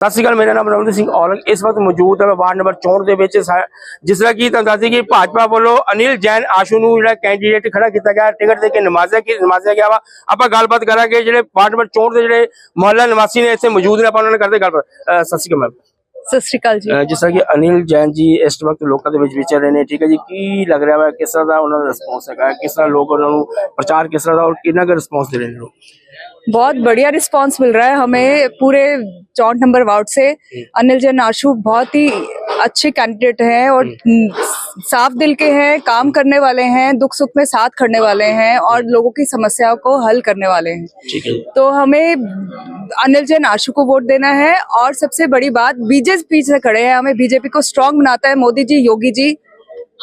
ਸਤਿ ਸ਼੍ਰੀ ਅਕਾਲ ਮੇਰਾ ਨਾਮ ਰਮਨਦੀਪ ਸਿੰਘ ਔਲਖ ਇਸ ਵਕਤ ਮੌਜੂਦ ਹੈ ਵਾਰਡ ਨੰਬਰ 64 ਦੇ ਵਿੱਚ। ਜਿਸ ਤਰ੍ਹਾਂ ਕਿ ਤੁਹਾਨੂੰ ਦੱਸ ਦਈਏ ਕਿ ਭਾਜਪਾ ਵੱਲੋਂ ਅਨਿਲ ਜੈਨ ਆਸ਼ੂ ਨੂੰ ਜਿਹੜਾ ਕੈਂਡੀਡੇਟ ਖੜਾ ਕੀਤਾ ਗਿਆ। ਟਿਕਟ ਦੇ ਕੇ ਨਮਾਜ਼ਿਆ ਕੀ ਨਮਾਜ਼ਿਆ ਗਿਆ ਵਾ। ਆਪਾਂ ਗੱਲਬਾਤ ਕਰਾਂਗੇ ਜਿਹੜੇ ਵਾਰਡ ਨੰਬਰ 64 ਦੇ ਜਿਹੜੇ ਮੁਹੱਲਾ ਨਿਵਾਸੀ ਨੇ ਇੱਥੇ ਮੌਜੂਦ ਨੇ। ਆਪਾਂ ਉਹਨਾਂ ਨਾਲ ਕਰਦੇ ਗੱਲਬਾਤ। ਸਤਿ ਸ਼੍ਰੀ ਅਕਾਲ ਮੈਮ। ਸਤਿ ਸ਼੍ਰੀ ਅਕਾਲ ਜੀ। ਜਿਸ ਤਰ੍ਹਾਂ ਕਿ ਅਨਿਲ ਜੈਨ ਜੀ ਇਸ ਵਕਤ ਲੋਕਾਂ ਦੇ ਵਿੱਚ ਵਿਚਰ ਰਹੇ ਨੇ। ਠੀਕ ਹੈ ਜੀ ਕੀ ਲੱਗ ਰਿਹਾ ਵਾ? ਕਿਸ ਤਰ੍ਹਾਂ ਦਾ ਉਹਨਾਂ ਦਾ ਰਿਸਪੌਂਸ ਹੈਗਾ? ਕਿਸ ਤਰ੍ਹਾਂ ਲੋਕ ਉਹਨਾਂ ਨੂੰ ਪ੍ਰਚਾਰ ਕਿਸ ਤਰ੍ਹਾਂ ਦਾ ਔਰ ਕਿੰਨਾ ਕੁ ਰਿਸਪੌਂਸ ਦੇ ਰਹੇ ਨੇ ਲੋਕ? बहुत बढ़िया रिस्पांस मिल रहा है हमें पूरे चौंठ नंबर वार्ड से। अनिल जैन आशु बहुत ही अच्छे कैंडिडेट हैं और साफ़ दिल के हैं काम करने वाले हैं दुख सुख में साथ खड़ने वाले हैं और लोगों की समस्याओं को हल करने वाले हैं। तो हमें अनिल जैन आशु को वोट देना है और सबसे बड़ी बात बीजेपी से खड़े हैं हमें बीजेपी को स्ट्रांग बनाता है मोदी जी योगी जी।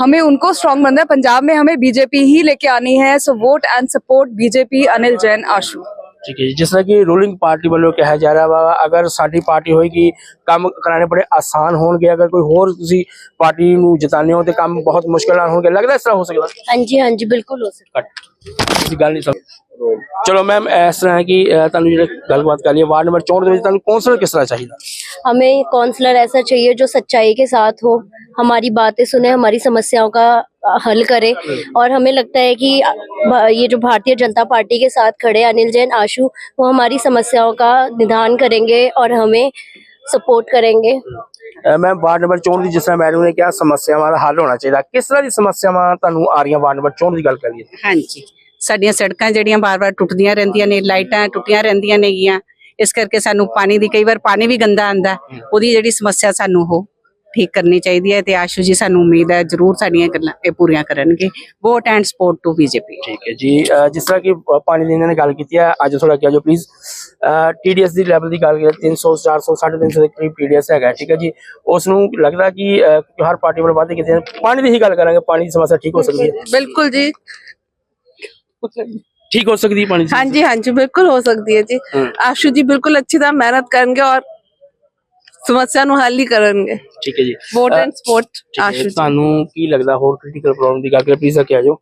हमें उनको स्ट्रांग बनना है। पंजाब में हमें बीजेपी ही लेके आनी है। So vote and support BJP Anil Jain Ashu. ਠੀਕ ਹੈ ਜਿਸ ਤਰ੍ਹਾਂ ਕਿ ਰੂਲਿੰਗ ਪਾਰਟੀ ਵੱਲੋਂ ਕਿਹਾ ਜਾ ਰਿਹਾ ਵਾ ਅਗਰ ਸਾਡੀ ਪਾਰਟੀ ਹੋਏਗੀ ਕੰਮ ਕਰਾਣੇ ਬੜੇ ਆਸਾਨ ਹੋਣਗੇ ਅਗਰ ਕੋਈ ਹੋਰ ਤੁਸੀਂ ਪਾਰਟੀ ਨੂੰ ਜਿਤਾਉਂਦੇ ਹੋ ਤੇ ਕੰਮ ਬਹੁਤ ਮੁਸ਼ਕਲ ਨਾਲ ਹੋਣਗੇ ਲੱਗਦਾ ਇਸ ਤਰ੍ਹਾਂ ਹੋ ਸਕਦਾ ਹਾਂਜੀ ਹਾਂਜੀ ਬਿਲਕੁਲ ਹੋ ਸਕਦਾ ਤੁਸੀਂ ਗੱਲ ਨਹੀਂ ਸਮਝ ਚਲੋ ਮੈਮ ਇਸ ਤਰ੍ਹਾਂ ਹੈ ਕਿ ਅਹ, ਤੁਹਾਨੂੰ ਜਿਹੜੇ ਗੱਲਬਾਤ ਕਰ ਲਈ ਵਾਰਡ ਨੰਬਰ 64 ਦੇ ਵਿੱਚ ਤੁਹਾਨੂੰ ਕੌਂਸਲਰ ਕਿਸ ਤਰ੍ਹਾਂ ਚਾਹੀਦਾ हमें काउंसलर ऐसा चाहिए जो सच्चाई के साथ हो हमारी बातें सुने हमारी समस्याओं का अ, हल करे और हमें लगता है कि अ, भ- ये जो भारतीय जनता पार्टी के साथ खड़े अनिल जैन आशु वो हमारी समस्याओं का निदान करेंगे और हमें सपोर्ट करेंगे ਮੈਮ ਵਾਰਡ ਨੰਬਰ 64 ਦੀ ਜਿਸ ਤਰ੍ਹਾਂ ਮੈਡਮ ਨੇ ਕਿਹਾ ਸਮੱਸਿਆਵਾਂ ਦਾ ਹੱਲ ਹੋਣਾ ਚਾਹੀਦਾ ਕਿਸ ਤਰ੍ਹਾਂ ਦੀ ਸਮੱਸਿਆਵਾਂ ਤੁਹਾਨੂੰ ਆ ਰਹੀਆਂ ਵਾਰਡ ਨੰਬਰ 64 ਦੀ ਗੱਲ ਕਰੀਏ ਹਾਂਜੀ ਸਾਡੀਆਂ ਸੜਕਾਂ ਜਿਹੜੀਆਂ ਬਾਰ-ਬਾਰ ਟੁੱਟਦੀਆਂ ਰਹਿੰਦੀਆਂ ਨੇ ਲਾਈਟਾਂ ਟੁੱਟੀਆਂ ਰਹਿੰਦੀਆਂ ਨੇਗੀਆਂ। ਇਸ ਕਰਕੇ ਸਾਨੂੰ ਪਾਣੀ ਦੀ ਕਈ ਵਾਰ ਪਾਣੀ ਵੀ ਗੰਦਾ ਆਂਦਾ ਉਹਦੀ ਜਿਹੜੀ ਸਮੱਸਿਆ ਸਾਨੂੰ ਉਹ ਠੀਕ ਕਰਨੀ ਚਾਹੀਦੀ ਹੈ ਤੇ ਆਸ਼ੂ ਜੀ ਸਾਨੂੰ ਉਮੀਦ ਹੈ ਜ਼ਰੂਰ ਸਾਡੀਆਂ ਗੱਲਾਂ ਇਹ ਪੂਰੀਆਂ ਕਰਨਗੇ। Vote and support to BJP ਠੀਕ ਹੈ ਜੀ। ਜਿਸ ਤਰ੍ਹਾਂ ਕਿ ਪਾਣੀ ਦੀ ਇਹਨਾਂ ਨੇ ਗੱਲ ਕੀਤੀ ਹੈ ਅੱਜ ਥੋੜਾ ਕਿਹਾ ਜੋ ਪਲੀਜ਼ ਟੀਡੀਐਸ ਦੀ ਲੈਵਲ ਦੀ ਗੱਲ ਕਰੀਏ 300 400 350 ਦੇ ਕਰੀਬ ਟੀਡੀਐਸ ਹੈਗਾ ਠੀਕ ਹੈ ਜੀ। ਉਸ ਨੂੰ ਲੱਗਦਾ ਕਿ ਹਰ ਪਾਰਟੀ ਵੱਲੋਂ ਵਾਅਦੇ ਕੀਤੇ ਪਾਣੀ ਦੀ ਹੀ ਗੱਲ ਕਰਾਂਗੇ ਪਾਣੀ ਦੀ ਸਮੱਸਿਆ ਠੀਕ ਹੋ ਸਕਦੀ ਹੈ। ਬਿਲਕੁਲ ਜੀ। ਠੀਕ ਹੋ ਸਕਦੀ ਹੈ ਪਾਣੀ ਦੀ ਹਾਂਜੀ ਹਾਂਜੀ ਬਿਲਕੁਲ ਹੋ ਸਕਦੀ ਹੈ ਜੀ ਹਮ। ਆਸ਼ੂ ਜੀ ਬਿਲਕੁਲ ਅੱਛੀ ਤਰ੍ਹਾਂ ਮਿਹਨਤ ਕਰਨਗੇ ਔਰ ਸਮੱਸਿਆ ਨੂੰ ਹੱਲ ਹੀ ਕਰਨਗੇ ਠੀਕ ਹੈ ਜੀ ਵੋਟ ਅਹ, ਐਂਡ ਸਪੋਰਟ ਠੀਕ ਹੈ, ਆਸ਼ੂ ਜੀ ਤੁਹਾਨੂੰ ਕੀ ਲੱਗਦਾ ਹੋਰ ਕ੍ਰਿਟੀਕਲ ਪ੍ਰੋਬਲਮ ਦੀ ਗੱਲ ਕਰੀਏ ਪਲੀਜ਼ ਆ ਕੇ ਆਜੋ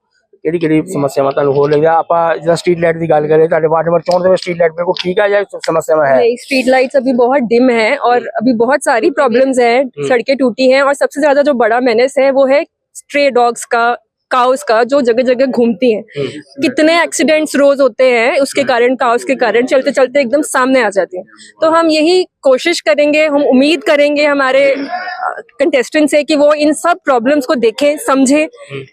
ਕਿਹੜੀ ਕਿਹੜੀ ਸਮੱਸਿਆਵਾਂ ਤੁਹਾਨੂੰ ਹੋਰ ਲੱਗਦਾ ਆਪਾਂ ਜਿਹੜਾ ਸਟਰੀਟ ਲਾਈਟ ਦੀ ਗੱਲ ਕਰੀਏ ਤੁਹਾਡੇ ਵਾਰਡ ਨੰਬਰ 64 ਦੇ ਵਿੱਚ ਸਟਰੀਟ ਲਾਈਟ ਬਿਲਕੁਲ ਠੀਕ ਹੈ ਜਾਂ ਸਮੱਸਿਆਵਾਂ ਹੈ नहीं स्ट्रीट लाइट्स अभी बहुत डिम है और अभी बहुत सारी प्रॉब्लम्स हैं सड़कें टूटी हैं और सबसे ज्यादा जो बड़ा मेनेस है वो है स्ट्रे डॉग्स का काउस का जो जगह जगह घूमती हैं। कितने एक्सीडेंट्स रोज होते हैं उसके कारण काउस के कारण चलते चलते एकदम सामने आ जाती हैं। तो हम यही कोशिश करेंगे हम उम्मीद करेंगे हमारे कंटेस्टेंट से कि वो इन सब प्रॉब्लम्स को देखें समझें